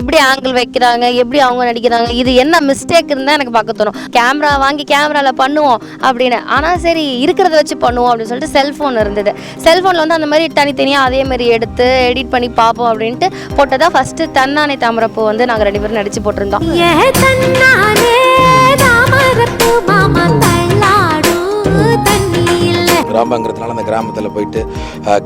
எப்படி ஆங்கிள் வைக்கிறாங்க எப்படி அவங்க நடிக்கிறாங்க இது என்ன மிஸ்டேக் இருந்தால் எனக்கு பார்க்க தோணும். கேமரா வாங்கி கேமராவில் பண்ணுவோம் அப்படின்னு. ஆனால் சரி இருக்கிறத வச்சு பண்ணுவோம் அப்படின்னு சொல்லிட்டு செல்ஃபோன் இருந்தது. செல்ஃபோனில் வந்து அந்த மாதிரி தனித்தனியாக அதே மாதிரி எடுத்து எடிட் பண்ணி பார்ப்போம் அப்படின்ட்டு போட்டதா ஃபஸ்ட்டு தன்னானே தாமரப்பூ வந்து நாங்கள் ரெண்டு பேரும் நடித்து போட்டிருந்தோம். கிராமங்கிறதுனால அந்த கிராமத்தில் போயிட்டு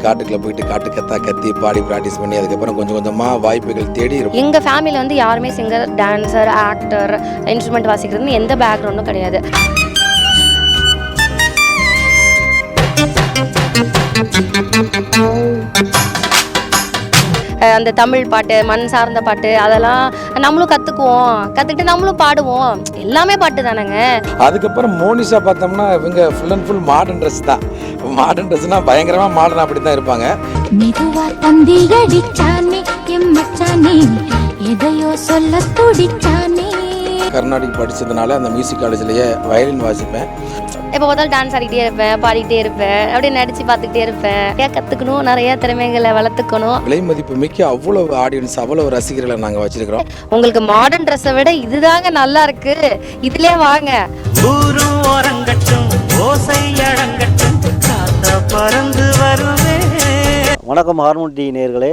காட்டுக்குள்ள போயிட்டு காட்டு கத்தா கத்தி பாடி ப்ராக்டிஸ் பண்ணி அதுக்கப்புறம் கொஞ்சம் கொஞ்சமாக வாய்ப்புகள் தேடி எங்கள் ஃபேமிலியில் வந்து யாருமே சிங்கர் டான்சர் ஆக்டர் இன்ஸ்ட்ருமெண்ட் வாசிக்கிறதுன்னு எந்த பேக்ரவுண்டும் கிடையாது. அந்த தமிழ் பாட்டு மண் சார்ந்த பாட்டு அதெல்லாம் நம்மளும் கற்றுக்குவோம் கற்றுக்கிட்டு நம்மளும் பாடுவோம். எல்லாமே பாட்டு தானேங்க? அதுக்கப்புறம் மோனிஷா பார்த்தோம்னா இவங்க full and full modern dress தான். மாடர்ன் ட்ரெஸ்னால் பயங்கரமாக மாடர்ன் அப்படி தான் இருப்பாங்க. மெதுவா தந்தி அடிச்சானே எம் மச்சானே எதையோ சொல்ல துடிச்சானே. கர்நாடிக் படித்ததுனால அந்த மியூசிக் காலேஜ்லேயே வயலின் வாசிப்பேன். எப்போ பார்த்தாலும் டான்ஸ் ஆடிக்கிட்டே இருப்பேன் பாடிக்கிட்டே இருப்பேன் அப்படியே நடித்து பார்த்துக்கிட்டே இருப்பேன். நிறையா கற்றுக்கணும் நிறையா திறமைகளை வளர்த்துக்கணும். விலை மதிப்பு மிக்க அவ்வளோ ஆடியன்ஸ் அவ்வளோ ரசிகர்களை நாங்கள் வச்சிருக்கிறோம். உங்களுக்கு மாடர்ன் ட்ரெஸ்ஸை விட இதுதாங்க நல்லா இருக்கு. இதுலயே வாங்க. ஊரும் ஓரங்கட்டும் ஓசை அடங்கட்டும் பறந்து வருவேன் வணக்கம் ஹார்மோன் டி நேர்களே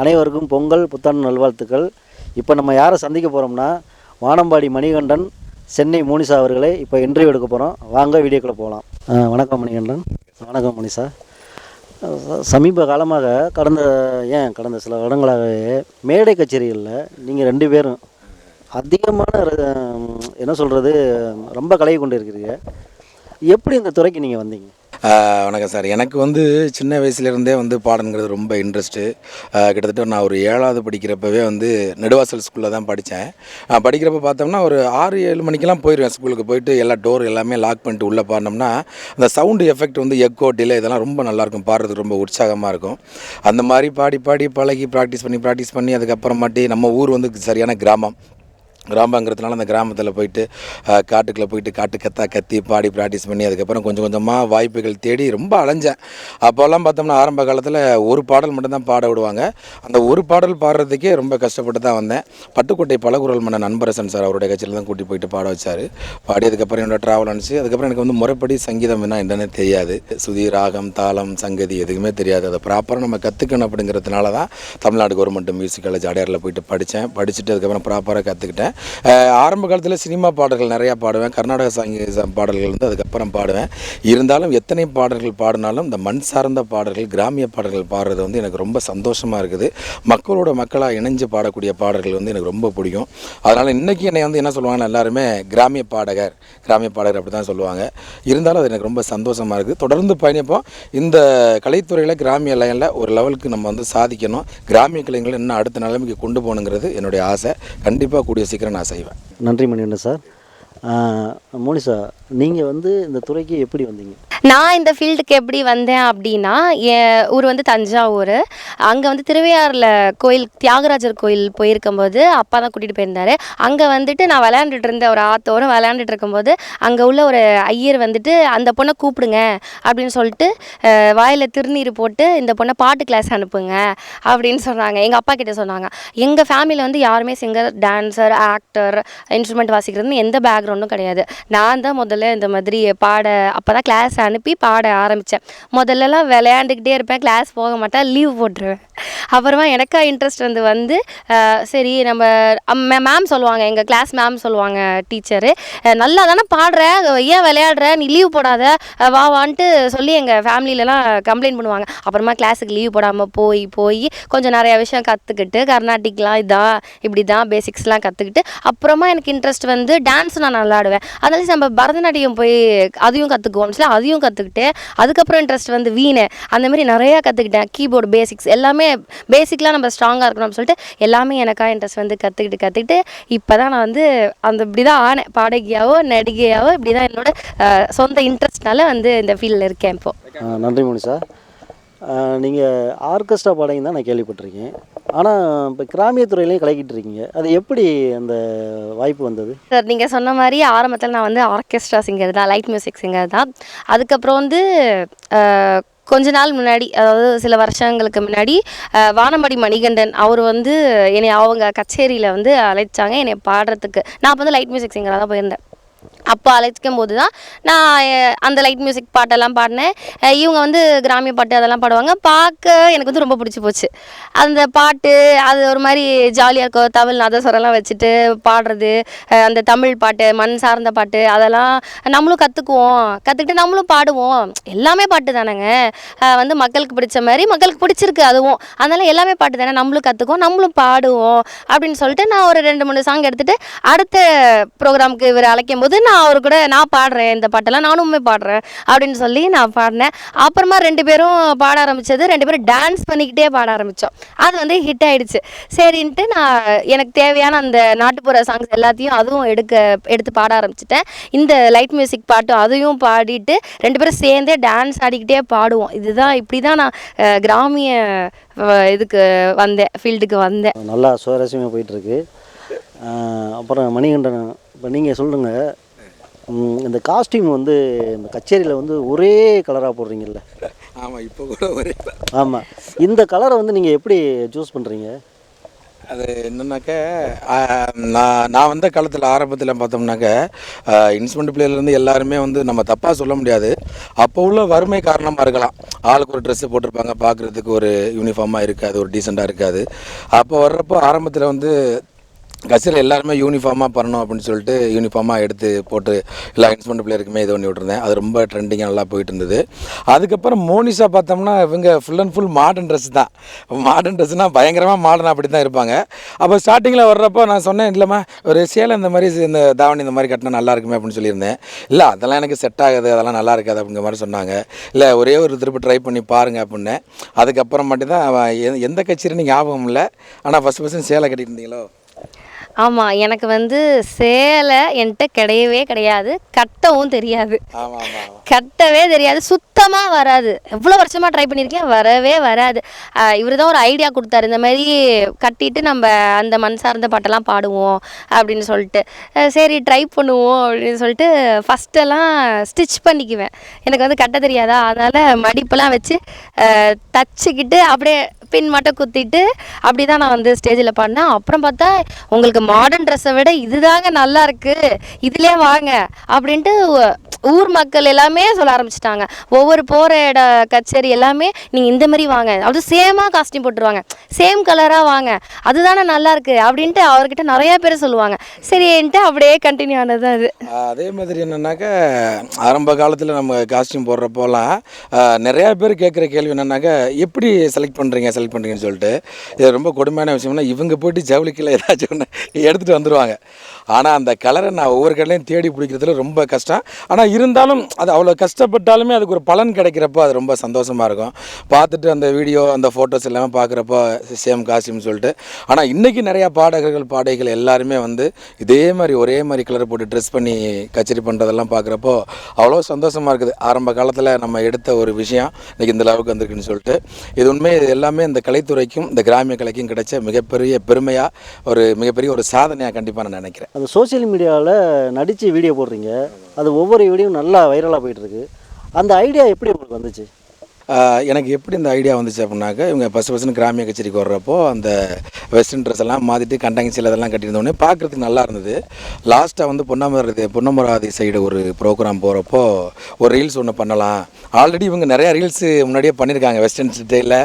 அனைவருக்கும் பொங்கல் புத்தாண்டு நல்வாழ்த்துக்கள். இப்போ நம்ம யாரை சந்திக்க போகிறோம்னா வானம்பாடி மணிகண்டன் சென்னை மோனிசா அவர்களை. இப்போ இன்டர்வியூ எடுக்க போகிறோம் வாங்க வீடியோக்குள்ளே போகலாம் வணக்கம் மணிகண்டன். வணக்கம் மோனிசா. சமீப காலமாக கடந்த ஏன் கடந்த சில வருடங்களாகவே மேடை கச்சேரிகளில் நீங்கள் ரெண்டு பேரும் அதிகமான என்ன சொல்கிறது ரொம்ப கலையை கொண்டு இருக்கிறீங்க எப்படி இந்த துறைக்கு நீங்கள் வந்தீங்க? வணக்கம் சார். எனக்கு வந்து சின்ன வயசுலேருந்தே வந்து பாடங்கிறது ரொம்ப இன்ட்ரெஸ்ட்டு கிட்டத்தட்ட நான் ஒரு ஏழாவது படிக்கிறப்பவே வந்து நெடுவாசல் ஸ்கூலில் தான் படித்தேன். படிக்கிறப்ப பார்த்தோம்னா ஒரு ஆறு ஏழு மணிக்கெல்லாம் போயிடுவேன் ஸ்கூலுக்கு போயிட்டு எல்லா டோர் எல்லாமே லாக் பண்ணிட்டு உள்ளே பாடினோம்னா அந்த சவுண்டு எஃபெக்ட் வந்து எக்கோ டிலே இதெல்லாம் ரொம்ப நல்லாயிருக்கும். பாடுறதுக்கு ரொம்ப உற்சாகமாக இருக்கும். அந்த மாதிரி பாடி பாடி பழகி ப்ராக்டிஸ் பண்ணி ப்ராக்டிஸ் பண்ணி அதுக்கப்புறமாட்டி நம்ம ஊர் வந்து சரியான கிராமம். கிராமங்கிறதுனால அந்த கிராமத்தில் போயிட்டு காட்டுக்குள்ளே போயிட்டு காட்டு கத்தா கத்தி பாடி ப்ராக்டிஸ் பண்ணி அதுக்கப்புறம் கொஞ்சம் கொஞ்சமாக வாய்ப்புகள் தேடி ரொம்ப அலைஞ்சேன். அப்போல்லாம் பார்த்தோம்னா ஆரம்ப காலத்தில் ஒரு பாடல் மட்டும்தான் பாட விடுவாங்க. அந்த ஒரு பாடல் பாடுறதுக்கே ரொம்ப கஷ்டப்பட்டு தான் வந்தேன். பட்டுக்கோட்டை பலகுரல் மன்ன நண்பரசன் சார் அவருடைய கட்சியில் தான் கூட்டி போயிட்டு பாட வச்சார். பாடி அதுக்கப்புறம் என்னோட ட்ராவல் அனுப்பிச்சு அதுக்கப்புறம் எனக்கு வந்து முறைப்படி சங்கீதம் என்ன என்னென்னு தெரியாது. சுதி ராகம் தாளம் சங்கதி எதுவுமே தெரியாது. அதை ப்ராப்பராக நம்ம கற்றுக்கணும் அப்படிங்கிறதுனால தான் தமிழ்நாடு கவர்மெண்ட் மியூசிக் காலேஜ் அடையாரில் போயிட்டு படித்தேன் படிச்சுட்டு அதுக்கப்புறம் ப்ராப்பராக கற்றுக்கிட்டேன் ஆரம்ப காலத்தில் சினிமா பாடல்கள் நிறையா பாடுவேன். கர்நாடக சங்கீத பாடல்கள் வந்து அதுக்கப்புறம் பாடுவேன். இருந்தாலும் எத்தனை பாடல்கள் பாடினாலும் இந்த மண் சார்ந்த பாடல்கள் கிராமிய பாடல்கள் பாடுறது வந்து எனக்கு ரொம்ப சந்தோஷமாக இருக்குது. மக்களோட மக்களாக இணைஞ்சு பாடக்கூடிய பாடல்கள் வந்து எனக்கு ரொம்ப பிடிக்கும். அதனால் இன்றைக்கி என்னை வந்து என்ன சொல்லுவாங்கன்னா எல்லாருமே கிராமிய பாடகர் கிராமிய பாடகர் அப்படி தான் சொல்லுவாங்க. இருந்தாலும் அது எனக்கு ரொம்ப சந்தோஷமாக இருக்குது. தொடர்ந்து பயணிப்போம். இந்த கலைத்துறையில் கிராமிய லைனில் ஒரு லெவலுக்கு நம்ம வந்து சாதிக்கணும். கிராமிய கலைஞர்கள் இன்னும் அடுத்த நிலைமைக்கு கொண்டு போகணுங்கிறது என்னுடைய ஆசை. கண்டிப்பாக கூடிய சீக்கிரம் நான் செய்வேன். நன்றி மணிகண்டன் சார். மோனிஷா மோனிசா நீங்கள் வந்து இந்த துறைக்கு எப்படி வந்தீங்க? நான் இந்த ஃபீல்டுக்கு எப்படி வந்தேன் அப்படின்னா என் ஊர் வந்து தஞ்சாவூர். அங்கே வந்து திருவையாறில் கோயில் தியாகராஜர் கோயில் போயிருக்கும்போது அப்பா தான் கூட்டிகிட்டு போயிருந்தார். அங்கே வந்துட்டு நான் விளையாண்டுட்டு இருந்தேன் ஒரு ஆத்தோரம் விளையாண்டுட்டு இருக்கும்போது அங்கே உள்ள ஒரு ஐயர் வந்துட்டு அந்த பொண்ணை கூப்பிடுங்க அப்படின்னு சொல்லிட்டு வாயில் திருநீர் போட்டு இந்த பொண்ணை பாட்டு கிளாஸ் அனுப்புங்க அப்படின்னு சொன்னாங்க. எங்கள் அப்பா கிட்டே சொன்னாங்க. எங்கள் ஃபேமிலியில் வந்து யாருமே சிங்கர் டான்ஸர் ஆக்டர் இன்ஸ்ட்ருமெண்ட் வாசிக்கிறதுன்னு எந்த பேக்ரவுண்டும் கிடையாது. நான் தான் முதல்ல இந்த மாதிரி பாட அப்போ தான் கிளாஸ் அனுப்பி பாட ஆரம்பித்தேன் முதல்லலாம் விளையாண்டுக்கிட்டே இருப்பேன் கிளாஸ் போக மாட்டேன் லீவ் போட்டுருவேன். அப்புறமா எனக்கா இன்ட்ரெஸ்ட் வந்து வந்து சரி நம்ம மேம் சொல்லுவாங்க எங்கள் கிளாஸ் மேம் சொல்லுவாங்க டீச்சரு நல்லா தானே பாடுற ஏன் விளையாடுற நீ லீவ் போடாத வா வான்ட்டு சொல்லி எங்கள் ஃபேமிலியிலலாம் கம்ப்ளைண்ட் பண்ணுவாங்க. அப்புறமா கிளாஸுக்கு லீவ் போடாமல் போய் போய் கொஞ்சம் நிறையா விஷயம் கற்றுக்கிட்டு கர்நாடிக்லாம் இதான் இப்படி தான் பேசிக்ஸ்லாம் கற்றுக்கிட்டு அப்புறமா எனக்கு இன்ட்ரெஸ்ட் வந்து டான்ஸ் நான் நல்லா ஆடுவேன். அதனால நம்ம பரதநாட்டியம் போய் அதையும் கற்றுக்குவோம் சொல்லி அதையும் கற்றுக்கிட்டேன் அதுக்கப்புறம் இன்ட்ரெஸ்ட் வந்து வீணை. அந்த மாதிரி நிறையா கற்றுக்கிட்டேன் கீபோர்டு பேசிக்ஸ் எல்லாமே பேசிக்லாம் நம்ம ஸ்ட்ராங்காக இருக்கணும்னு சொல்லிட்டு எல்லாமே எனக்காக இன்ட்ரெஸ்ட் வந்து கற்றுக்கிட்டு கற்றுக்கிட்டு இப்போ தான் நான் வந்து அந்த இப்படி தான் ஆனேன். பாடகியாவோ நடிகையாவோ இப்படி தான் என்னோட சொந்த இன்ட்ரெஸ்ட்னால வந்து இந்த ஃபீல்டில் இருக்கேன் இப்போது நன்றி மோனிஷா நீங்கள் ஆர்கெஸ்ட்ரா பாடகி தான் நான் கேள்விப்பட்டிருக்கேன். ஆனால் இப்போ கிராமிய துறையிலையும் கலக்கிட்டு இருக்கீங்க அது எப்படி அந்த வாய்ப்பு வந்தது? சார் நீங்கள் சொன்ன மாதிரி ஆரம்பத்தில் நான் வந்து ஆர்கெஸ்ட்ரா சிங்கர் தான் லைட் மியூசிக் சிங்கர் தான். அதுக்கப்புறம் வந்து கொஞ்ச நாள் முன்னாடி அதாவது சில வருஷங்களுக்கு முன்னாடி வானம்பாடி மணிகண்டன் அவர் வந்து என்னை அவங்க கச்சேரியில் வந்து அழைச்சாங்க என்னை பாடுறதுக்கு. நான் அப்போ வந்து லைட் மியூசிக் சிங்கராக தான் போயிருந்தேன். அப்போ அழைச்சிக்கும் போது தான் நான் அந்த லைட் மியூசிக் பாட்டெல்லாம் பாடினேன். இவங்க வந்து கிராமிய பாட்டு அதெல்லாம் பாடுவாங்க. பார்க்க எனக்கு வந்து ரொம்ப பிடிச்சி போச்சு. அந்த பாட்டு அது ஒரு மாதிரி ஜாலியாக இருக்கும். தமிழ் நதஸ்வரெல்லாம் வச்சுட்டு பாடுறது அந்த தமிழ் பாட்டு மண் சார்ந்த பாட்டு அதெல்லாம் நம்மளும் கற்றுக்குவோம் கற்றுக்கிட்டு நம்மளும் பாடுவோம். எல்லாமே பாட்டு தானேங்க. வந்து மக்களுக்கு பிடிச்ச மாதிரி மக்களுக்கு பிடிச்சிருக்கு அதுவும். அதனால் எல்லாமே பாட்டு தானே. நம்மளும் கற்றுக்குவோம் நம்மளும் பாடுவோம் அப்படின்னு சொல்லிட்டு நான் ஒரு ரெண்டு மூணு சாங் எடுத்துகிட்டு அடுத்த ப்ரோக்ராமுக்கு இவர் அழைக்கும் போது நான் அவர் கூட நான் பாடுறேன் இந்த பாட்டெல்லாம் நானுமே பாடுறேன் அப்படின்னு சொல்லி நான் பாடினேன். அப்புறமா ரெண்டு பேரும் பாட ஆரம்பித்தது ரெண்டு பேரும் டான்ஸ் பண்ணிக்கிட்டே பாட ஆரம்பித்தோம் அது வந்து ஹிட் ஆயிடுச்சு. சரின்ட்டு நான் எனக்கு தேவையான அந்த நாட்டுப்புற சாங்ஸ் எல்லாத்தையும் அதுவும் எடுக்க எடுத்து பாட ஆரம்பிச்சிட்டேன். இந்த லைட் மியூசிக் பாட்டும் அதையும் பாடிட்டு ரெண்டு பேரும் சேர்ந்தே டான்ஸ் ஆடிக்கிட்டே பாடுவோம். இதுதான் இப்படி தான் நான் கிராமிய இதுக்கு வந்தேன் ஃபீல்டுக்கு வந்தேன். நல்லா சுவாரஸ்யமாக போயிட்டுருக்கு. அப்புறம் மணிகண்டன் இப்போ நீங்கள் சொல்லுங்கள் இந்த காஸ்டியூம் வந்து இந்த கச்சேரியில் வந்து ஒரே கலராக போடுறீங்கல்ல. ஆமாம் இப்போ கூட ஒரே ஆமாம் இந்த கலரை வந்து நீங்கள் எப்படி சூஸ் பண்ணுறீங்க அது என்னன்னாக்க நான் நான் வந்த காலத்தில் ஆரம்பத்தில் பார்த்தோம்னாக்க இன்ஸ்ட்ருமெண்ட் பிளேயர்லேருந்து எல்லாருமே வந்து நம்ம தப்பாக சொல்ல முடியாது. அப்போ உள்ள வறுமை காரணமாக இருக்கலாம். ஆளுக்கு ஒரு ட்ரெஸ்ஸு போட்டிருப்பாங்க பார்க்குறதுக்கு ஒரு யூனிஃபார்மாக இருக்காது ஒரு டீசெண்டாக இருக்காது. அப்போ வர்றப்போ ஆரம்பத்தில் வந்து கசில் எல்லாருமே யூனிஃபார்மாக பண்ணணும் அப்படின்னு சொல்லிட்டு யூனிஃபார்மாக எடுத்து போட்டு எல்லா இன்ஸ்ட்ருமெண்ட் பிளேயருக்குமே இது பண்ணி விட்டுருந்தேன். அது ரொம்ப ட்ரெண்டிங்காக நல்லா போயிட்டு இருந்தது அதுக்கப்புறம் மோனிஷா பார்த்தோம்னா இவங்க full and full modern dress தான். மாடர்ன் ட்ரெஸ்னால் பயங்கரமாக மாடர்ன் அப்படி தான் இருப்பாங்க. அப்போ ஸ்டார்டிங்கில் வர்றப்போ நான் சொன்னேன் இல்லைம்மா ஒரு சேலை இந்த மாதிரி இந்த தாவணி இந்த மாதிரி கட்டினா நல்லா இருக்குமே அப்படின்னு சொல்லியிருந்தேன். இல்லை அதெல்லாம் எனக்கு செட் ஆகுது அதெல்லாம் நல்லா இருக்காது அப்படிங்கிற மாதிரி சொன்னாங்க. இல்லை ஒரே ஒரு திருப்பி ட்ரை பண்ணி பாருங்க அப்படின்னு அதுக்கப்புறம் மட்டும்தான் அவன் எ- எந்த கட்சின்னு ஞாபகம் இல்லை. ஆனால் ஃபஸ்ட் ஃபஸ்ட்டு சேலை கட்டிட்டு இருந்தீங்களோ? ஆமாம் எனக்கு வந்து சேலை என்கிட்ட கிடையவே கிடையாது. கட்டவும் தெரியாது. கட்டவே தெரியாது. சுத்தமாக வராது. எவ்வளோ வருஷமாக ட்ரை பண்ணியிருக்கேன் வரவே வராது. இவர் தான் ஒரு ஐடியா கொடுத்தாரு. இந்த மாதிரி கட்டிட்டு நம்ம அந்த மண் சார்ந்த பாட்டெல்லாம் பாடுவோம் அப்படின்னு சொல்லிட்டு. சரி ட்ரை பண்ணுவோம் அப்படின்னு சொல்லிட்டு ஃபஸ்ட்டெல்லாம் ஸ்டிச் பண்ணிக்குவேன். எனக்கு வந்து கட்ட தெரியாதா? அதனால் மடிப்பெல்லாம் வச்சு தச்சுக்கிட்டு அப்படியே பின் மட்டும் குத்திட்டு அப்படி தான் நான் வந்து ஸ்டேஜில் பாடினேன் அப்புறம் பார்த்தா உங்களுக்கு மாடர்ன் ட்ரெஸ்ஸை விட இதுதாங்க நல்லா இருக்கு. இதுலேயே வாங்க அப்படின்ட்டு ஊர் மக்கள் எல்லாமே சொல்ல ஆரம்பிச்சிட்டாங்க. ஒவ்வொரு போகிற இட கச்சேரி எல்லாமே நீங்கள் இந்த மாதிரி வாங்க. அது சேமாக காஸ்டியூம் போட்டுருவாங்க. சேம் கலராக வாங்க. அதுதானே நல்லாயிருக்கு அப்படின்ட்டு அவர்கிட்ட நிறைய பேர் சொல்லுவாங்க. சரின்ட்டு அப்படியே கண்டினியூ ஆனது அது. அதே மாதிரி என்னன்னாக்கா ஆரம்ப காலத்தில் நம்ம காஸ்டியூம் போடுறப்போலாம் நிறையா பேர் கேட்குற கேள்வி என்னென்னாக்கா எப்படி செலக்ட் பண்ணுறீங்க செலக்ட் பண்ணுறீங்கன்னு சொல்லிட்டு. இது ரொம்ப கொடுமையான விஷயம்னா இவங்க போயிட்டு ஜவுளிக்கில் ஏதாச்சும் ஒன்று எடுத்துகிட்டு வந்துடுவாங்க ஆனால் அந்த கலரை நான் ஒவ்வொரு கடையிலையும் தேடி பிடிக்கிறதுல ரொம்ப கஷ்டம். ஆனால் இருந்தாலும் அது அவ்வளோ கஷ்டப்பட்டாலுமே அதுக்கு ஒரு பலன் கிடைக்கிறப்போ அது ரொம்ப சந்தோஷமாக இருக்கும். பார்த்துட்டு அந்த வீடியோ அந்த ஃபோட்டோஸ் எல்லாமே பார்க்குறப்போ சேம் காஸ்டியூம்னு சொல்லிட்டு. ஆனால் இன்றைக்கி நிறையா பாடகர்கள் பாடகிகள் எல்லாருமே வந்து இதே மாதிரி ஒரே மாதிரி கலர் போட்டு ட்ரெஸ் பண்ணி கச்சேரி பண்ணுறதெல்லாம் பார்க்குறப்போ அவ்வளோ சந்தோஷமாக இருக்குது. ஆரம்ப காலத்தில் நம்ம எடுத்த ஒரு விஷயம் இன்றைக்கி இந்த அளவுக்கு வந்திருக்குன்னு சொல்லிட்டு. இது உண்மை இது எல்லாமே இந்த கலைத்துறைக்கும் இந்த கிராமிய கலைக்கும் கிடைச்ச மிகப்பெரிய பெருமையாக ஒரு மிகப்பெரிய ஒரு சாதனையாக கண்டிப்பாக நான் நினைக்கிறேன். அந்த சோஷியல் மீடியாவில் நடித்து வீடியோ போடுறீங்க. அது ஒவ்வொரு வீடியோவும் நல்லா வைரலாக போயிட்டுருக்கு அந்த ஐடியா எப்படி உங்களுக்கு வந்துச்சு? எனக்கு எப்படி இந்த ஐடியா வந்துச்சு அப்படின்னாக்க இவங்க ஃபஸ்ட் ஃபஸ்ட்டு கிராமிய கச்சேரிக்கு வர்றப்போ அந்த வெஸ்டர்ன் ட்ரெஸ் எல்லாம் மாற்றிட்டு கண்டாங்கச்சியில் அதெல்லாம் கட்டியிருந்தோடனே பார்க்குறதுக்கு நல்லா இருந்தது. லாஸ்ட்டாக வந்து பொன்னமராதி பொன்னமராதி சைடு ஒரு ப்ரோக்ராம் போகிறப்போ ஒரு ரீல்ஸ் ஒன்று பண்ணலாம். ஆல்ரெடி இவங்க நிறையா ரீல்ஸு முன்னாடியே பண்ணியிருக்காங்க வெஸ்டர்ன் ஸ்டைலில்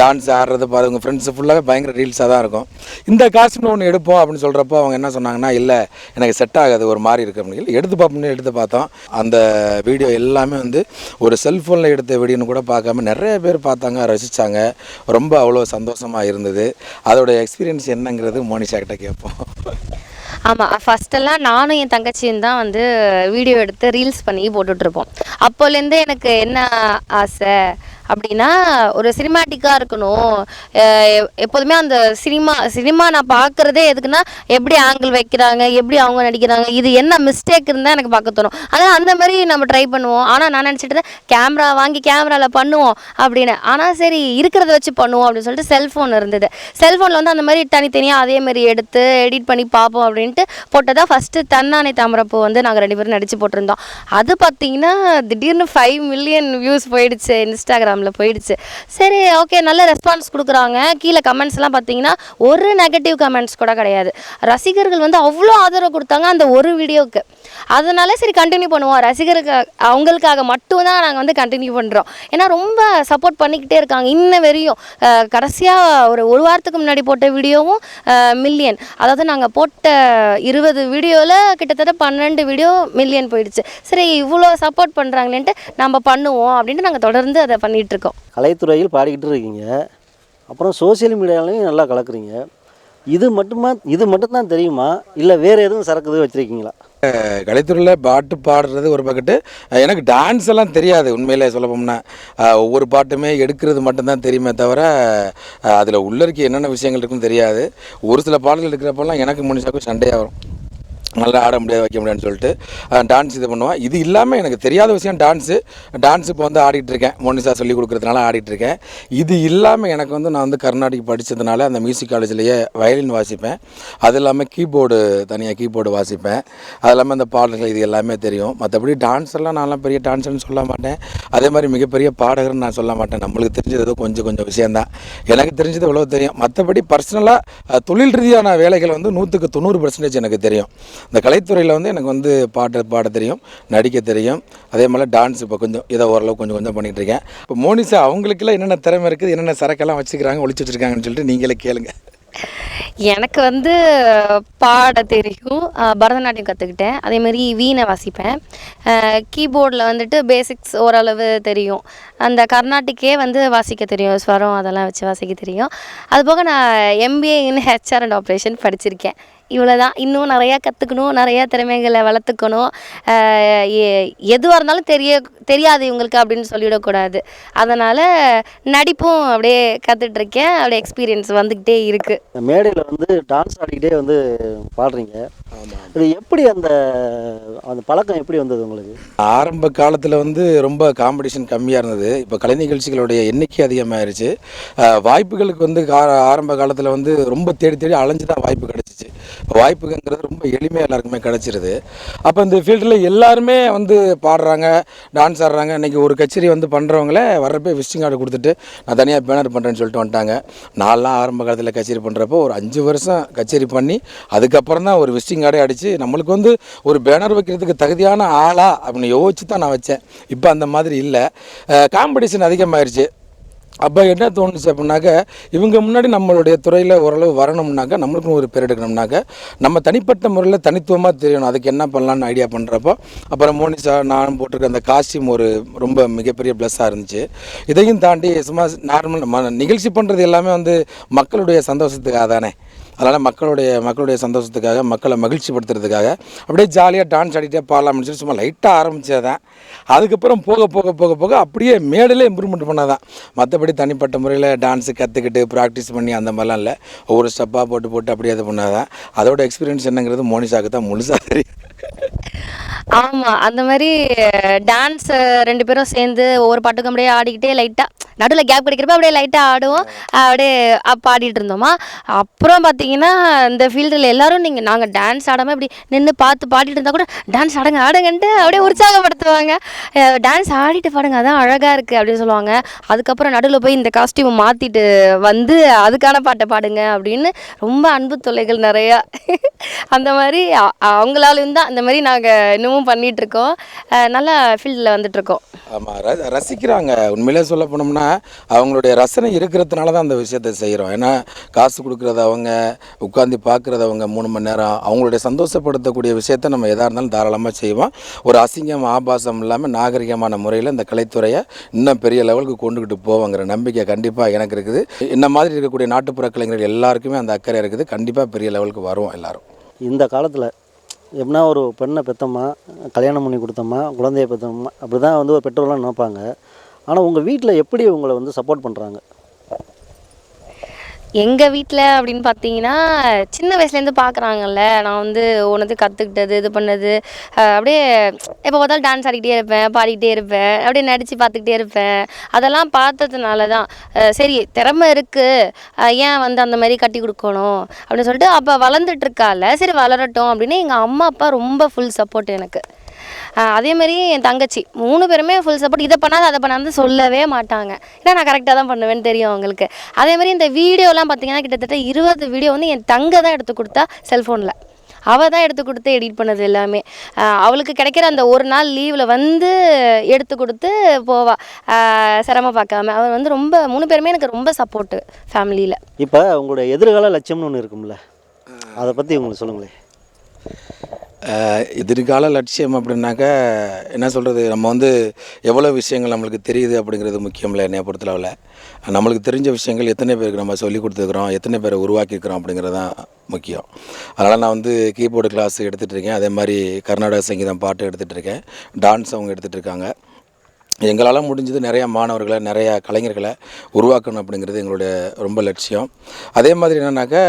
டான்ஸ் ஆடுறது பாரு உங்கள் ஃப்ரெண்ட்ஸ் ஃபுல்லாகவே பயங்கர ரீல்ஸாக தான் இருக்கும். இந்த காஸ்ட்யூம் ஒன்று எடுப்போம் அப்படின்னு சொல்கிறப்போ அவங்க என்ன சொன்னாங்கன்னா இல்லை எனக்கு செட் ஆகாது ஒரு மாதிரி இருக்குது அப்படின்னு எடுத்து பார்ப்போம்னு எடுத்து பார்த்தோம். அந்த வீடியோ எல்லாமே வந்து ஒரு செல்ஃபோனில் எடுத்த வீடியோன்னு கூட பார்க்காம நிறைய பேர் பார்த்தாங்க ரசித்தாங்க ரொம்ப அவ்வளோ சந்தோஷமாக இருந்தது. அதோட எக்ஸ்பீரியன்ஸ் என்னங்கிறது மோனிஷா கிட்ட கேட்போம். ஆமாம் ஃபஸ்ட்டெல்லாம் நானும் என் தங்கச்சியும் தான் வந்து வீடியோ எடுத்து ரீல்ஸ் பண்ணி போட்டுட்ருப்போம் அப்போலேருந்து எனக்கு என்ன ஆசை அப்படின்னா ஒரு சினிமாட்டிக்காக இருக்கணும். எப்போதுமே அந்த சினிமா சினிமா நான் பார்க்குறதே எதுக்குன்னா எப்படி ஆங்கிள் வைக்கிறாங்க எப்படி அவங்க நடிக்கிறாங்க இது என்ன மிஸ்டேக் இருந்தால் எனக்கு பார்க்க தோணும். அதான் அந்த மாதிரி நம்ம ட்ரை பண்ணுவோம். ஆனால் நான் நினச்சிட்டு தான் கேமரா வாங்கி கேமராவில் பண்ணுவோம் அப்படின்னு. ஆனால் சரி இருக்கிறத வச்சு பண்ணுவோம் அப்படின்னு சொல்லிட்டு செல்ஃபோன் இருந்தது. செல்ஃபோனில் வந்து அந்த மாதிரி தனித்தனியாக அதே மாதிரி எடுத்து எடிட் பண்ணி பார்ப்போம் அப்படின்ட்டு போட்டதா ஃபஸ்ட்டு தன்னானை தாமரப்பூ வந்து நாங்கள் ரெண்டு பேரும் நடித்து போட்டிருந்தோம். அது பார்த்தீங்கன்னா திடீர்னு ஃபைவ் மில்லியன் வியூஸ் போயிடுச்சு இன்ஸ்டாகிராம் இன்ஸ்டாகிராமில் போயிடுச்சு. சரி ஓகே நல்ல ரெஸ்பான்ஸ் கொடுக்குறாங்க. கீழே கமெண்ட்ஸ்லாம் பார்த்தீங்கன்னா ஒரு நெகட்டிவ் கமெண்ட்ஸ் கூட கிடையாது. ரசிகர்கள் வந்து அவ்வளோ ஆதரவு கொடுத்தாங்க அந்த ஒரு வீடியோவுக்கு அதனால சரி கண்டினியூ பண்ணுவோம். ரசிகருக்கு அவங்களுக்காக மட்டும்தான் நாங்கள் வந்து கண்டினியூ பண்ணுறோம் ஏன்னா ரொம்ப சப்போர்ட் பண்ணிக்கிட்டே இருக்காங்க. இன்ன வரையும் கடைசியாக ஒரு ஒரு வாரத்துக்கு முன்னாடி போட்ட வீடியோவும் மில்லியன் அதாவது நாங்கள் போட்ட இருபது வீடியோவில் கிட்டத்தட்ட பன்னெண்டு வீடியோ மில்லியன் போயிடுச்சு. சரி இவ்வளோ சப்போர்ட் பண்ணுறாங்களேன்ட்டு நம்ம பண்ணுவோம் அப்படின்ட்டு நாங்கள் தொடர்ந்து அதை பண்ணிகிட்டு இருக்கோம். கலைத்துறையில் பாடிக்கிட்டு இருக்கீங்க. அப்புறம் சோஷியல் மீடியாலையும் நல்லா கலக்குறீங்க. இது மட்டுமா இது மட்டும்தான் தெரியுமா? இல்லை வேறு எதுவும் சரக்கு வச்சுருக்கீங்களா? கலைத்துறையில் பாட்டு பாடுறது ஒரு பக்கெட்டு எனக்கு டான்ஸ் எல்லாம் தெரியாது உண்மையிலே சொல்லப்போம்னா ஒவ்வொரு பாட்டுமே எடுக்கிறது மட்டும்தான் தெரியுமே தவிர அதில் உள்ள இருக்க என்னென்ன விஷயங்கள் இருக்குன்னு தெரியாது. ஒரு சில பாடல்கள் எடுக்கிறப்பெல்லாம் எனக்கு மனுஷாக்கும் சண்டையாக வரும். நல்லா ஆட முடியாது வைக்க முடியாதுன்னு சொல்லிட்டு டான்ஸ் இது பண்ணுவேன். இது இல்லாமல் எனக்கு தெரியாத விஷயம் டான்ஸு டான்ஸ் இப்போ வந்து ஆடிட்டுருக்கேன் இருக்கேன். சொல்லி கொடுக்குறதுனால ஆடிட்டுருக்கேன் இது இல்லாமல் எனக்கு வந்து நான் வந்து கர்நாடிக் படித்ததுனால அந்த மியூசிக் காலேஜ்லேயே வயலின் வாசிப்பேன். அது இல்லாமல் கீபோர்டு தனியாக கீபோர்டு வாசிப்பேன். அது இல்லாமல் அந்த பாடல்கள் இது எல்லாமே தெரியும். மற்றபடி டான்ஸ் எல்லாம் நான்லாம் பெரிய டான்ஸர்னு சொல்ல மாட்டேன். அதே மாதிரி மிகப்பெரிய பாடகர்னு நான் சொல்ல மாட்டேன். நம்மளுக்கு தெரிஞ்சது ஏதோ கொஞ்சம் கொஞ்சம் விஷயந்தான் எனக்கு தெரிஞ்சது இவ்வளோ தெரியும். மற்றபடி பர்சனலாக தொழில் ரீதியான வேலைகள் வந்து நூற்றுக்கு தொண்ணூறு பர்சன்டேஜ் எனக்கு தெரியும். இந்த கலைத்துறையில் வந்து எனக்கு வந்து பாட்டு பாட தெரியும் நடிக்க தெரியும். அதே மாதிரி டான்ஸ் இப்போ கொஞ்சம் இதை ஓரளவு கொஞ்சம் கொஞ்சம் பண்ணிகிட்டு இருக்கேன். இப்போ மோனிசா அவங்களுக்குலாம் என்னென்ன திறமை இருக்குது என்னென்ன சரக்கெல்லாம் வச்சுக்கிறாங்க ஒழிச்சு வச்சுருக்காங்கன்னு சொல்லிட்டு நீங்களே கேளுங்க. எனக்கு வந்து பாட தெரியும். பரதநாட்டியம் கற்றுக்கிட்டேன் அதேமாரி வீணை வாசிப்பேன். கீபோர்டில் வந்துட்டு பேசிக்ஸ் ஓரளவு தெரியும். அந்த கர்நாட்டிக்கே வந்து வாசிக்க தெரியும். ஸ்வரம் அதெல்லாம் வச்சு வாசிக்க தெரியும். அதுபோக நான் MBA in HR and operation படிச்சிருக்கேன். இவ்வளோதான் இன்னும் நிறையா கற்றுக்கணும் நிறையா திறமைகளை வளர்த்துக்கணும். எதுவாக இருந்தாலும் தெரிய தெரியாது இவங்களுக்கு அப்படின்னு சொல்லிடக்கூடாது. அதனால் நடிப்பும் அப்படியே கற்றுட்ருக்கேன் அப்படியே எக்ஸ்பீரியன்ஸ் வந்துக்கிட்டே இருக்குது மேடையில் வந்து டான்ஸ் ஆடிக்கிட்டே வந்து பாடுறீங்க. இது எப்படி அந்த அந்த பழக்கம் எப்படி வந்தது உங்களுக்கு? ஆரம்ப காலத்தில் வந்து ரொம்ப காம்படிஷன் கம்மியாக இருந்தது. இப்போ கலை நிகழ்ச்சிகளுடைய எண்ணிக்கை அதிகமாயிருச்சு. அஹ் வாய்ப்புகளுக்கு வந்து ஆரம்ப காலத்தில் வந்து ரொம்ப தேடி தேடி அலைஞ்சு தான் வாய்ப்பு கிடச்சிச்சு. வாய்ப்புங்கிறது ரொம்ப எளிமையாக எல்லாருக்குமே கிடச்சிருது. அப்போ இந்த ஃபீல்டில் எல்லாருமே வந்து பாடுறாங்க டான்ஸ் ஆடுறாங்க. இன்றைக்கி ஒரு கச்சேரி வந்து பண்ணுறவங்கள வர்றப்போ விசிட்டிங் கார்டு கொடுத்துட்டு நான் தனியாக பேனர் பண்ணுறேன்னு சொல்லிட்டு வந்துட்டாங்க. நான்லாம் ஆரம்ப காலத்தில் கச்சேரி பண்ணுறப்போ ஒரு அஞ்சு வருஷம் கச்சேரி பண்ணி அதுக்கப்புறம் தான் ஒரு விசிட்டிங் கார்டே அடித்து நம்மளுக்கு வந்து ஒரு பேனர் வைக்கிறதுக்கு தகுதியான ஆளா அப்படின்னு யோசிச்சு தான் நான் வச்சேன். இப்போ அந்த மாதிரி இல்லை. காம்படிஷன் அதிகமாயிருச்சு. அப்போ என்ன தோணுச்சு அப்படின்னாக்க இவங்க முன்னாடி நம்மளுடைய துறையில் ஓரளவு வரணும்னாக்க நம்மளுக்கும் ஒரு பேர் எடுக்கணும்னாக்க நம்ம தனிப்பட்ட முறையில் தனித்துவமாக தெரியணும். அதுக்கு என்ன பண்ணலான்னு ஐடியா பண்ணுறப்போ அப்புறம் மோனிஷா நான் போட்டிருக்க அந்த காஸ்டியூம் ஒரு ரொம்ப மிகப்பெரிய ப்ளஸ்ஸாக இருந்துச்சு. இதையும் தாண்டி சும்மா நார்மல் நிகழ்ச்சி பண்ணுறது எல்லாமே வந்து மக்களுடைய சந்தோஷத்துக்காக தானே? அதனால் மக்களுடைய மக்களுடைய சந்தோஷத்துக்காக மக்களை மகிழ்ச்சிப்படுத்துறதுக்காக அப்படியே ஜாலியாக டான்ஸ் ஆடிட்டே பாடலாம்னு சொல்லி சும்மா லைட்டாக ஆரம்பித்ததான் அதுக்கப்புறம் போக போக போக போக அப்படியே மேடையில் இம்ப்ரூவ்மெண்ட் பண்ணாதான். மற்றபடி தனிப்பட்ட முறையில் டான்ஸு கற்றுக்கிட்டு ப்ராக்டிஸ் பண்ணி அந்த மாதிரிலாம் இல்லை. ஒவ்வொரு ஸ்டெப்பாக போட்டு போட்டு அப்படியே அது பண்ணாதான். அதோட எக்ஸ்பீரியன்ஸ் என்னங்கிறது மோனிஷாக்கு தான் முழுசாக தெரியும். ஆமாம் அந்த மாதிரி டான்ஸ் ரெண்டு பேரும் சேர்ந்து ஒவ்வொரு பாட்டுக்கும் அப்படியே ஆடிக்கிட்டே லைட்டாக நடுவில் கேப் கிடைக்கிறப்ப அப்படியே லைட்டாக ஆடுவோம். அப்படியே அப் பாடிட்டு இருந்தோமா. அப்புறம் பார்த்தீங்கன்னா இந்த ஃபீல்டில் எல்லாரும் நீங்கள் நாங்கள் டான்ஸ் ஆடாமல் இப்படி நின்று பார்த்து பாடிட்டு இருந்தால் கூட டான்ஸ் ஆடுங்க ஆடுங்கன்ட்டு அப்படியே உற்சாகப்படுத்துவாங்க. டான்ஸ் ஆடிட்டு பாடுங்க அதான் அழகாக இருக்குது அப்படின்னு சொல்லுவாங்க. அதுக்கப்புறம் நடுவில் போய் இந்த காஸ்டியூமை மாற்றிட்டு வந்து அதுக்கான பாட்டை பாடுங்க அப்படின்னு ரொம்ப அன்பு தொல்லைகள் நிறையா. அந்த மாதிரி அ- அவங்களாலையும் தான் இந்த மாதிரி நாங்கள் இன்னமும் பண்ணிட்டு இருக்கோம் அஹ் நல்ல ஃபீல்டில் வந்துட்டு இருக்கோம் ஆமாம் ர ரசிக்கிறாங்க. உண்மையிலே சொல்ல போனோம்னா அவங்களுடைய ரசனை இருக்கிறதுனால தான் அந்த விஷயத்தை செய்கிறோம் ஏன்னா காசு கொடுக்குறது அவங்க உட்காந்து பார்க்குறது அவங்க மூணு மணி நேரம் அவங்களுடைய சந்தோஷப்படுத்தக்கூடிய விஷயத்த நம்ம எதாக இருந்தாலும் தாராளமாக செய்வோம். ஒரு அசிங்கம் ஆபாசம் இல்லாமல் நாகரிகமான முறையில் இந்த கலைத்துறையை இன்னும் பெரிய லெவலுக்கு கொண்டுக்கிட்டு போவாங்கிற நம்பிக்கை கண்டிப்பாக எனக்கு இருக்குது. இந்த மாதிரி இருக்கக்கூடிய நாட்டுப்புற கலைஞர்கள் எல்லாருக்குமே அந்த அக்கறை இருக்குது. கண்டிப்பாக பெரிய லெவலுக்கு வருவோம் எல்லாரும். இந்த காலத்தில் எப்படின்னா ஒரு பெண்ணை பெற்றோமா கல்யாணம் பண்ணி கொடுத்தோம்மா குழந்தைய பெற்றோமா அப்படி தான் வந்து ஒரு பெற்றோர்லாம் நினைப்பாங்க. ஆனால் உங்கள் வீட்டில் எப்படி உங்களை வந்து சப்போர்ட் பண்ணுறாங்க எங்கள் வீட்டில் அப்படின்னு பார்த்தீங்கன்னா சின்ன வயசுலேருந்து பார்க்குறாங்கல்ல நான் வந்து ஒன்று கற்றுக்கிட்டது இது பண்ணது. அப்படியே எப்போ பார்த்தாலும் டான்ஸ் ஆடிக்கிட்டே இருப்பேன் பாடிக்கிட்டே இருப்பேன். அப்படியே நடித்து பார்த்துக்கிட்டே இருப்பேன். அதெல்லாம் பார்த்ததுனால தான் சரி திறமை இருக்குது ஏன் வந்து அந்த மாதிரி கட்டி கொடுக்கணும்? அப்படின்னு சொல்லிட்டு அப்போ வளர்ந்துட்டு இருக்கால. சரி வளரட்டும் அப்படின்னு எங்கள் அம்மா அப்பா ரொம்ப ஃபுல் சப்போர்ட் எனக்கு. அதேமாதிரி என் தங்கச்சி. மூணு பேருமே ஃபுல் சப்போர்ட் இதை பண்ணாத அதை பண்ணாத சொல்லவே மாட்டாங்க. ஏன்னா நான் கரெக்டாக தான் பண்ணுவேன்னு தெரியும் அவங்களுக்கு. அதே மாதிரி இந்த வீடியோலாம் பார்த்தீங்கன்னா கிட்டத்தட்ட இருபது வீடியோ வந்து என் தங்க தான் எடுத்து கொடுத்தா செல்ஃபோனில் அவள் தான் எடுத்து கொடுத்து எடிட் பண்ணது எல்லாமே. அவளுக்கு கிடைக்கிற அந்த ஒரு நாள் லீவில் வந்து எடுத்து கொடுத்து போவா. சிரமம் பார்க்காம. அவள் வந்து ரொம்ப மூணு பேருமே எனக்கு ரொம்ப சப்போர்ட்டு ஃபேமிலியில் இப்போ உங்களுடைய எதிர்கால லட்சியம்னு ஒன்று இருக்கும்ல? அதை பற்றி உங்களுக்கு சொல்லுங்களேன். எதிர்கால லட்சியம் அப்படின்னாக்கா என்ன சொல்கிறது நம்ம வந்து எவ்வளோ விஷயங்கள் நம்மளுக்கு தெரியுது அப்படிங்கிறது முக்கியம் இல்லை என்னைய பொறுத்தளவில். நம்மளுக்கு தெரிஞ்ச விஷயங்கள் எத்தனை பேருக்கு நம்ம சொல்லிக் கொடுத்துருக்குறோம் எத்தனை பேரை உருவாக்கியிருக்கிறோம் அப்படிங்கிறது தான் முக்கியம். அதனால் நான் வந்து கீபோர்டு கிளாஸ் எடுத்துகிட்டு இருக்கேன். அதே மாதிரி கர்நாடக சங்கீதம் பாட்டு எடுத்துகிட்டு இருக்கேன். டான்ஸ் அவங்க எடுத்துகிட்டு இருக்காங்க. எங்களால் முடிஞ்சது நிறையா மாணவர்களை நிறையா கலைஞர்களை உருவாக்கணும் அப்படிங்கிறது எங்களுடைய ரொம்ப லட்சியம். அதே மாதிரி என்னன்னாக்கா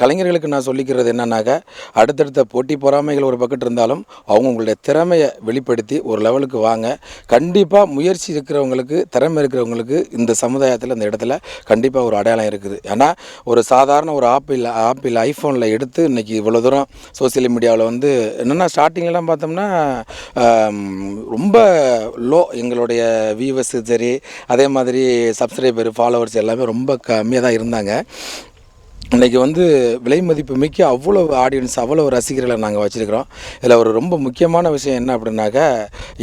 கலைஞர்களுக்கு நான் சொல்லிக்கிறது என்னென்னாக்கா அடுத்தடுத்த போட்டி பொறாமைகள் ஒரு பக்கத்து இருந்தாலும் அவங்க உங்களுடைய திறமையை வெளிப்படுத்தி ஒரு லெவலுக்கு வாங்க. கண்டிப்பாக முயற்சி இருக்கிறவங்களுக்கு திறமை இருக்கிறவங்களுக்கு இந்த சமுதாயத்தில் இந்த இடத்துல கண்டிப்பாக ஒரு அடையாளம் இருக்குது. ஏன்னா ஒரு சாதாரண ஒரு ஆப்பிள் ஆப்பிள் ஐஃபோனில் எடுத்து இன்றைக்கி இவ்வளோ தூரம் சோசியல் மீடியாவில் வந்து என்னென்னா ஸ்டார்டிங்லாம் பார்த்தோம்னா ரொம்ப லோ எங்களுடைய வியூவர்ஸு சரி அதே மாதிரி சப்ஸ்கிரைபர் ஃபாலோவர்ஸ் எல்லாமே ரொம்ப கம்மியாக தான் இருந்தாங்க. இன்றைக்கி வந்து விலை மதிப்பு மிக்க அவ்வளோ ஆடியன்ஸ் அவ்வளோ ரசிகர்களை நாங்கள் வச்சுருக்கிறோம். இதில் ஒரு ரொம்ப முக்கியமான விஷயம் என்ன அப்படின்னாக்கா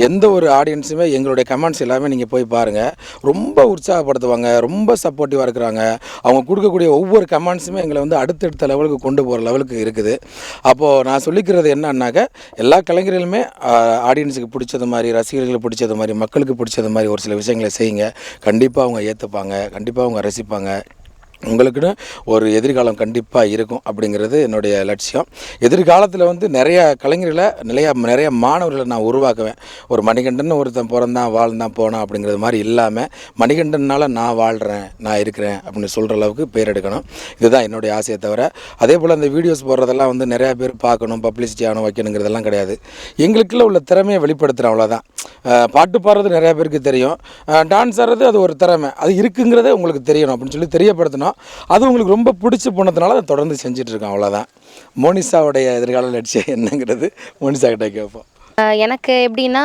எந்த ஒரு ஆடியன்ஸுமே எங்களுடைய கமெண்ட்ஸ் எல்லாமே நீங்கள் போய் பாருங்கள் ரொம்ப உற்சாகப்படுத்துவாங்க ரொம்ப சப்போர்ட்டிவாக இருக்கிறாங்க. அவங்க கொடுக்கக்கூடிய ஒவ்வொரு கமெண்ட்ஸுமே எங்களை வந்து அடுத்தடுத்த லெவலுக்கு கொண்டு போகிற லெவலுக்கு இருக்குது. அப்போது நான் சொல்லிக்கிறது என்னன்னாக்கா எல்லா கலைஞர்களுமே ஆடியன்ஸுக்கு பிடிச்சது மாதிரி ரசிகர்களுக்கு பிடிச்சது மாதிரி மக்களுக்கு பிடிச்சது மாதிரி ஒரு சில விஷயங்களை செய்யுங்க. கண்டிப்பாக அவங்க ஏற்றுப்பாங்க கண்டிப்பாக அவங்க ரசிப்பாங்க. உங்களுக்குன்னு ஒரு எதிர்காலம் கண்டிப்பாக இருக்கும் அப்படிங்கிறது என்னுடைய லட்சியம். எதிர்காலத்தில் வந்து நிறைய கலைஞர்களை நிறைய நிறைய மாணவர்களை நான் உருவாக்குவேன். ஒரு மணிகண்டன் ஒருத்தன் பிறந்தான் வாழ்ந்தான் போனான் அப்படிங்கிறது மாதிரி இல்லாமல் மணிகண்டனால் நான் வாழ்கிறேன் நான் இருக்கிறேன் அப்படின்னு சொல்கிற அளவுக்கு பேர் எடுக்கணும். இதுதான் என்னுடைய ஆசையை தவிர அதே போல் அந்த வீடியோஸ் போடுறதெல்லாம் வந்து நிறையா பேர் பார்க்கணும் பப்ளிசிட்டி ஆகணும் வைக்கணுங்கிறதெல்லாம் கிடையாது. எங்களுக்குள்ள உள்ள திறமையை வெளிப்படுத்துகிறேன் அவ்வளோதான் பாட்டு பாடுறது நிறையா பேருக்கு தெரியும். டான்ஸ் ஆடுறது அது ஒரு திறமை. அது இருக்குங்கிறதே உங்களுக்கு தெரியணும் அப்படின்னு சொல்லி தெரியப்படுத்தணும். அது உங்களுக்கு ரொம்ப பிடிச்சி போனதுனால அதை தொடர்ந்து செஞ்சுட்டு அவ்வளோதான் மோனிஷாவுடைய எதிர்கால லட்சியம் என்னங்கிறது மோனிஷா கிட்ட கேட்போம். எனக்கு எப்படின்னா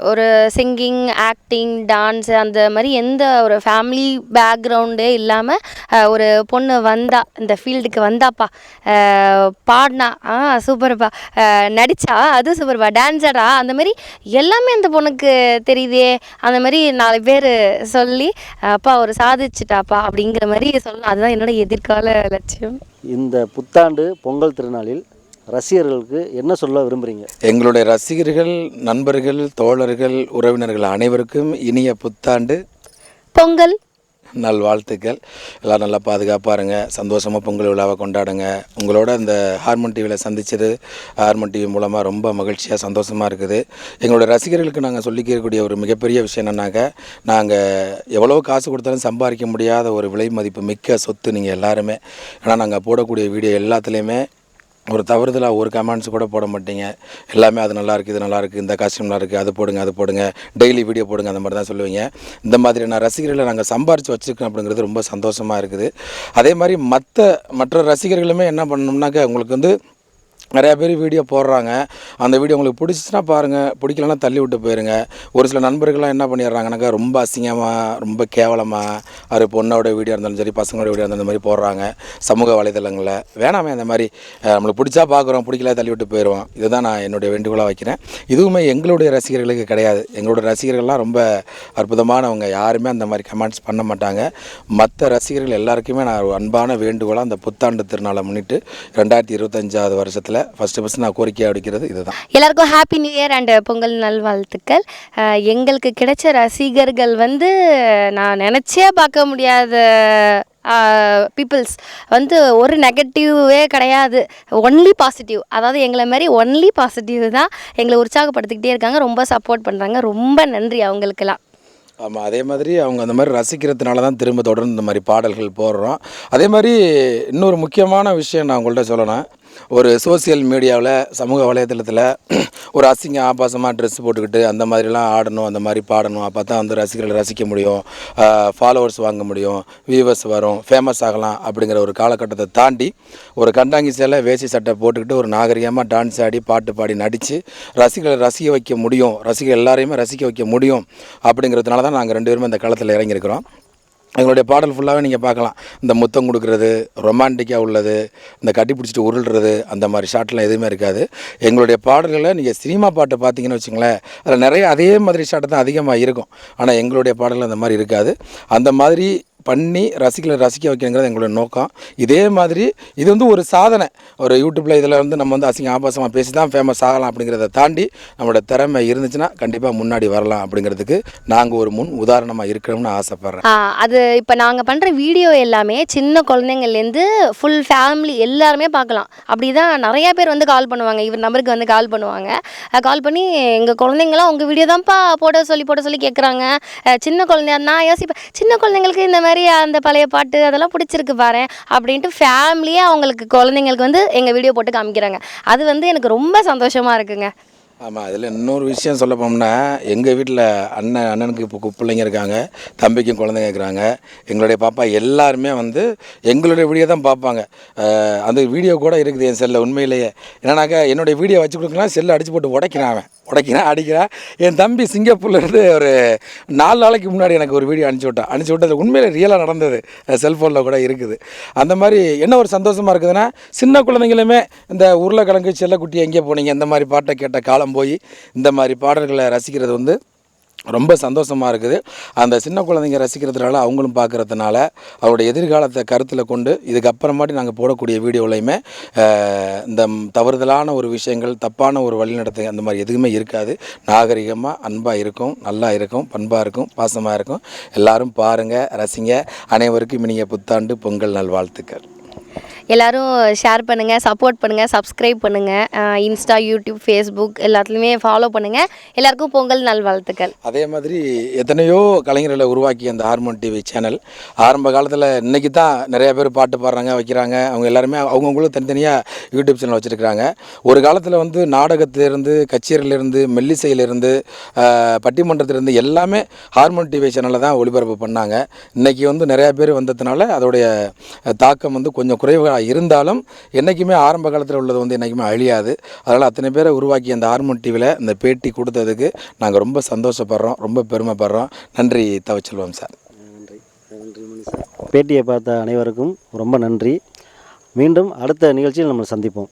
ஒரு சிங்கிங் ஆக்டிங் டான்ஸ் அந்த மாதிரி எந்த ஒரு ஃபேமிலி பேக்ரவுண்டே இல்லாமல் ஒரு பொண்ணு வந்தா இந்த ஃபீல்டுக்கு வந்தாப்பா பாடினா ஆ சூப்பர்ப்பா நடித்தா நடிச்சா அது சூப்பர்ப்பா டான்ஸரா அந்த மாதிரி எல்லாமே அந்த பொண்ணுக்கு தெரியுதே அந்த மாதிரி நாலு பேர் சொல்லி அப்பா ஒரு சாதிச்சிட்டாப்பா அப்படிங்கிற மாதிரி சொல்லலாம் அதுதான் என்னோட எதிர்கால லட்சியம். இந்த புத்தாண்டு பொங்கல் திருநாளில் ரசிகர்களுக்கு என்ன சொல்ல விரும்புகிறீங்க எங்களுடைய ரசிகர்கள் நண்பர்கள் தோழர்கள் உறவினர்கள் அனைவருக்கும் இனிய புத்தாண்டு. பொங்கல். நல்வாழ்த்துக்கள் எல்லோரும் நல்லா பாதுகாப்பாக இருங்க சந்தோஷமாக பொங்கல் விழாவை கொண்டாடுங்க. உங்களோட இந்த ஹார்மோன் டிவியில் சந்திச்சது ஹார்மோன் டிவி மூலமாக ரொம்ப மகிழ்ச்சியாக சந்தோஷமாக இருக்குது. எங்களோட ரசிகர்களுக்கு நாங்கள் சொல்லிக்கக்கூடிய ஒரு மிகப்பெரிய விஷயம் என்னன்னாக்க நாங்கள் எவ்வளோ காசு கொடுத்தாலும் சம்பாதிக்க முடியாத ஒரு விலை மதிப்பு மிக்க சொத்து நீங்கள் எல்லாருமே. ஏன்னா நாங்கள் போடக்கூடிய வீடியோ எல்லாத்துலேயுமே ஒரு தவறுதலாக ஒரு கமெண்ட்ஸ் கூட போட மாட்டீங்க. எல்லாமே அது நல்லா இருக்குது இது நல்லா இருக்குது இந்த காஸ்டியூம் நல்லா இருக்குது அது போடுங்க அது போடுங்க டெய்லி வீடியோ போடுங்க அந்த மாதிரி தான் சொல்லுவீங்க. இந்த மாதிரியான ரசிகர்களை நாங்கள் சம்பாரித்து வச்சுருக்கோம் அப்படிங்கிறது ரொம்ப சந்தோஷமாக இருக்குது. அதே மாதிரி மற்ற மற்ற ரசிகர்களுமே என்ன பண்ணணும்னாக்க உங்களுக்கு வந்து நிறையா பேர் வீடியோ போடுறாங்க. அந்த வீடியோ உங்களுக்கு பிடிச்சிச்சின்னா பாருங்கள் பிடிக்கலன்னா தள்ளி விட்டு போயிருங்க. ஒரு சில நண்பர்கள்லாம் என்ன பண்ணிடுறாங்கனாக்கா ரொம்ப அசிங்கமாக ரொம்ப கேவலமாக அது பொண்ணோட வீடியோ இருந்தாலும் சரி பசங்களோட வீடியோ இருந்தாலும் மாதிரி போடுறாங்க. சமூக வலைதளங்களில். வேணாமே அந்த மாதிரி நம்மளுக்கு பிடிச்சா பார்க்குறோம் பிடிக்கல தள்ளி விட்டு போயிடுவோம் இதுதான் நான் என்னுடைய வேண்டுகோளாக வைக்கிறேன். இதுவுமே எங்களுடைய ரசிகர்களுக்கு கிடையாது. எங்களுடைய ரசிகர்கள்லாம் ரொம்ப அற்புதமானவங்க. யாருமே அந்த மாதிரி கமெண்ட்ஸ் பண்ண மாட்டாங்க. மற்ற ரசிகர்கள் எல்லாருக்குமே நான் ஒரு அன்பான வேண்டுகோளாக அந்த புத்தாண்டு திருநாளை முன்னிட்டு ரெண்டாயிரத்தி இருபத்தஞ்சாவது வருஷத்தில் ஃபஸ்ட்டு ஃபஸ்ட்டு நான் கோரிக்கையாக அடிக்கிறது இதுதான். எல்லாருக்கும் happy new year and Pongal நல்வாழ்த்துக்கள். எங்களுக்கு கிடைச்ச ரசிகர்கள் வந்து நான் நினச்சே பார்க்க முடியாத பீப்புள்ஸ் வந்து ஒரு நெகட்டிவே கிடையாது. ஒன்லி பாசிட்டிவ் அதாவது எங்களை மாதிரி ஒன்லி பாசிட்டிவ் தான் எங்களை உற்சாகப்படுத்திக்கிட்டே இருக்காங்க. ரொம்ப சப்போர்ட் பண்ணுறாங்க ரொம்ப நன்றி அவங்களுக்கெல்லாம். ஆமாம் அதே மாதிரி அவங்க அந்த மாதிரி ரசிக்கிறதுனால தான் திரும்ப தொடர்ந்து இந்த மாதிரி பாடல்கள் போடுறோம். அதே மாதிரி இன்னொரு முக்கியமான விஷயம் நான் உங்கள்கிட்ட சொல்லணும். ஒரு சோசியல் மீடியாவில் சமூக வலைதளத்தில் ஒரு அசிங்க ஆபாசமாக ட்ரெஸ் போட்டுக்கிட்டு அந்த மாதிரிலாம் ஆடணும் அந்த மாதிரி பாடணும். அப்போ தான் வந்து ரசிகர்களை ரசிக்க முடியும். ஃபாலோவர்ஸ் வாங்க முடியும். வியூவர்ஸ் வரும். ஃபேமஸ் ஆகலாம் அப்படிங்கிற ஒரு காலகட்டத்தை தாண்டி ஒரு கண்டாங்கி சேலை வேசி சட்டை போட்டுக்கிட்டு ஒரு நாகரிகமாக டான்ஸ் ஆடி பாட்டு பாடி நடித்து ரசிகர்களை ரசிக்க வைக்க முடியும். ரசிகர் எல்லாரையுமே ரசிக்க வைக்க முடியும் அப்படிங்கிறதுனால தான் நாங்கள் ரெண்டு பேருமே இந்த களத்தில் இறங்கியிருக்கிறோம். எங்களுடைய பாடல் ஃபுல்லாகவே நீங்கள் பார்க்கலாம். இந்த முத்தம் கொடுக்குறது ரொமான்டிக்காக உள்ளது இந்த கட்டி பிடிச்சிட்டு உருள்றது அந்த மாதிரி ஷாட்லாம் எதுவுமே இருக்காது. எங்களுடைய பாடல்களை நீங்கள் சினிமா பாட்டை பார்த்தீங்கன்னு வச்சுங்களேன் அதில் நிறைய அதே மாதிரி ஷாட்டை தான் அதிகமாக இருக்கும். ஆனால் எங்களுடைய பாடல்கள் அந்த மாதிரி இருக்காது. அந்த மாதிரி பண்ணி ரசிகளை ரசிக்க வைக்கணுங்கிறது எங்களோட நோக்கம். இதே மாதிரி இது வந்து ஒரு சாதனை. ஒரு யூடியூப்பில் இதில் வந்து நம்ம வந்து அசிங்க ஆபாசமாக பேசி தான் ஃபேமஸ் ஆகலாம் அப்படிங்கிறத தாண்டி நம்மளோட திறமை இருந்துச்சுன்னா கண்டிப்பாக முன்னாடி வரலாம் அப்படிங்கிறதுக்கு நாங்கள் ஒரு முன் உதாரணமாக இருக்கணும்னு ஆசைப்பட்றேன். அது இப்போ நாங்கள் பண்ணுற வீடியோ எல்லாமே சின்ன குழந்தைங்கள்லேருந்து ஃபுல் ஃபேமிலி எல்லாருமே பார்க்கலாம். அப்படி தான் நிறையா பேர் வந்து கால் பண்ணுவாங்க. இவர் நம்பருக்கு வந்து கால் பண்ணுவாங்க. கால் பண்ணி எங்கள் குழந்தைங்களாம் உங்கள் வீடியோ தான்ப்பா போட சொல்லி போட சொல்லி கேட்குறாங்க சின்ன குழந்தையா நான் யோசிப்பேன் சின்ன குழந்தைங்களுக்கு இந்த மாதிரி அந்த பழைய பாட்டு அதெல்லாம் பிடிச்சிருக்கு பாரு அப்படின்ட்டு ஃபேமிலியாக அவங்களுக்கு குழந்தைங்களுக்கு வந்து எங்கள் வீடியோ போட்டு காமிக்கிறாங்க. அது வந்து எனக்கு ரொம்ப சந்தோஷமாக இருக்குங்க. ஆமாம் அதில் இன்னொரு விஷயம் சொல்ல போனோம்னா எங்கள் வீட்டில் அண்ணன் அண்ணனுக்கு இப்போ பிள்ளைங்க இருக்காங்க தம்பிக்கும் குழந்தைங்க இருக்கிறாங்க எங்களுடைய பாப்பா எல்லாருமே வந்து எங்களுடைய வீடியோ தான் பார்ப்பாங்க அந்த வீடியோ கூட இருக்குது என் செல்லில் உண்மையிலேயே. என்னன்னாக்கா என்னுடைய வீடியோ வச்சு கொடுக்கலாம் செல்லை அடிச்சு போட்டு உடைக்கிறான் அவன். உடைக்கிறான் அடிக்கிறான். என் தம்பி சிங்கப்பூர்லேருந்து ஒரு நாலு நாளைக்கு முன்னாடி எனக்கு ஒரு வீடியோ அனுப்பிச்சி விட்டான். அனுப்பிச்சி விட்டது உண்மையிலே ரியலாக நடந்தது. செல்ஃபோனில் கூட இருக்குது. அந்த மாதிரி என்ன ஒரு சந்தோஷமாக இருக்குதுன்னா சின்ன குழந்தைங்களுமே இந்த உருளைக்கிழங்கு செல்லக்குட்டி எங்கே போனீங்க இந்த மாதிரி பாட்டை கேட்ட காலம் போய் இந்த மாதிரி பாடல்களை ரசிக்கிறது வந்து ரொம்ப சந்தோஷமாக இருக்குது. அந்த சின்ன குழந்தைங்க ரசிக்கிறதுனால அவங்களும் பார்க்குறதுனால அவருடைய எதிர்காலத்தை கருத்தில் கொண்டு இதுக்கப்புறமாட்டி நாங்கள் போடக்கூடிய வீடியோலையுமே இந்த தவறுதலான ஒரு விஷயங்கள் தப்பான ஒரு வழிநடத்து அந்த மாதிரி எதுவுமே இருக்காது. நாகரிகமாக அன்பாக இருக்கும் நல்லா இருக்கும் பண்பாக இருக்கும் பாசமாக இருக்கும். எல்லாரும் பாருங்கள் ரசிங்க. அனைவருக்கும் இனிய புத்தாண்டு பொங்கல் நல்வாழ்த்துக்கள். எல்லோரும் ஷேர் பண்ணுங்கள் சப்போர்ட் பண்ணுங்கள் சப்ஸ்கிரைப் பண்ணுங்கள் இன்ஸ்டா யூடியூப் ஃபேஸ்புக் எல்லாத்துலேயுமே ஃபாலோ பண்ணுங்கள் எல்லாருக்கும் பொங்கல் நல்வாழ்த்துக்கள் அதே மாதிரி எத்தனையோ கலைஞர்களை உருவாக்கி அந்த ஹார்மோன் டிவி சேனல் ஆரம்ப காலத்தில் இன்னைக்கு தான் நிறைய பேர் பாட்டு பாடுறாங்க வைக்கிறாங்க. அவங்க எல்லாருமே அவங்கவுங்களும் தனித்தனியாக யூடியூப் சேனல் வச்சுருக்கிறாங்க. ஒரு காலத்தில் வந்து நாடகத்திலிருந்து கச்சேரியிலேருந்து மெல்லிசையிலேருந்து பட்டிமன்றத்திலேருந்து எல்லாமே ஹார்மோன் டிவி சேனலில் தான் ஒளிபரப்பு பண்ணாங்க. இன்றைக்கி வந்து நிறையா பேர் வந்ததுனால அதோடைய தாக்கம் வந்து கொஞ்சம் குறைவாக இருந்தாலும் என்றைக்குமே ஆரம்ப காலத்தில் உள்ளது வந்து என்றைக்குமே அழியாது. அதனால் அத்தனை பேரை உருவாக்கி அந்த ஆர்மன் டிவியில் இந்த பேட்டி கொடுத்ததுக்கு நாங்கள் ரொம்ப சந்தோஷப்படுறோம் ரொம்ப பெருமைப்படுறோம். நன்றி தவச்செல்வம் சார். நன்றி. நன்றி மணி சார். பேட்டியை பார்த்த அனைவருக்கும் ரொம்ப நன்றி. மீண்டும் அடுத்த நிகழ்ச்சியில் நம்ம சந்திப்போம்.